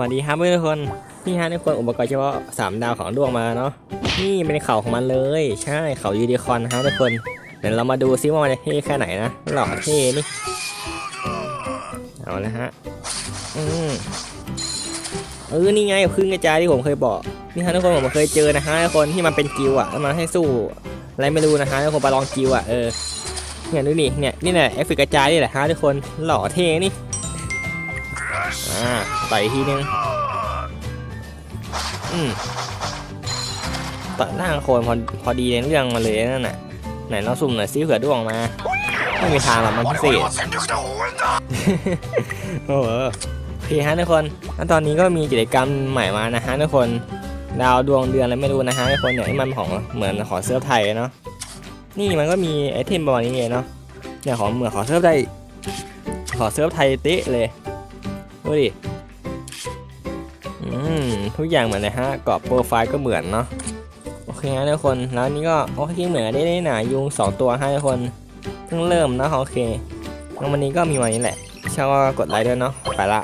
วัสดีครับทุกคนนี่ฮะทุกคนอุปกรณ์เฉพาะสามดาวของดวงมาเนาะนี่เป็นเขาของมันเลย ใช่เขายูนิคอร์นฮะทุกคนเดี๋ยวเรามาดูซิว่ามันจะเท่แค่ไหนนะหล่อเท่นี่เอาละฮะอืมเออนี่ไงพึ่งกระจายที่ผมเคยบอกนี่ฮะทุกคนผมเคยเจอนะฮะทุกคนที่มันเป็นกิวอะแล้วมันให้สู้อะไรไม่รู้นะฮะทุกคนไปลองกิวอะเออเนี่ยดูนี่เนี่ยนี่แหละเอฟเฟกกระจายนี่แหละฮะทุกคนหล่อเท่นี่ อ่าต่อยอีกทีนึงอืมต่อยร่างโคนพอพอดีในเรื่องมาเลยนั่นน่ะ ไหนเราสุ่มหน่อยซิเผื่อดวงมา ไม่มีทางหรอกมันพิเศษโอ้โหโอเคฮะทุกคนแล้วตอนนี้ก็มีกิจกรรมใหม่มานะฮะทุกคน ดาวดวงเดือนอะไรไม่รู้นะฮะทุกคนเนี่ยที่มันของเหมือนของเซิร์ฟไทยเนาะ นี่มันก็มีไอเทมประมาณนี้เลยเนาะ เนี่ยของเหมือนของเซิร์ฟไทยขอเซิร์ฟไทยเต๊ะเลย ดูดิอืมทุกอย่างเหมือนเลยฮะกรอบโปรไฟล์ก็เหมือนเนาะโอเคฮะทุกคนแล้วนี้ก็โอเคเหมือนได้ได้หนายุงสองตัวให้ทุกคนเพิ่งเริ่มนะโอเคแล้ววันนี้ก็มีวันนี้แหละชอบก็กดไลค์ด้วยเนาะไปละ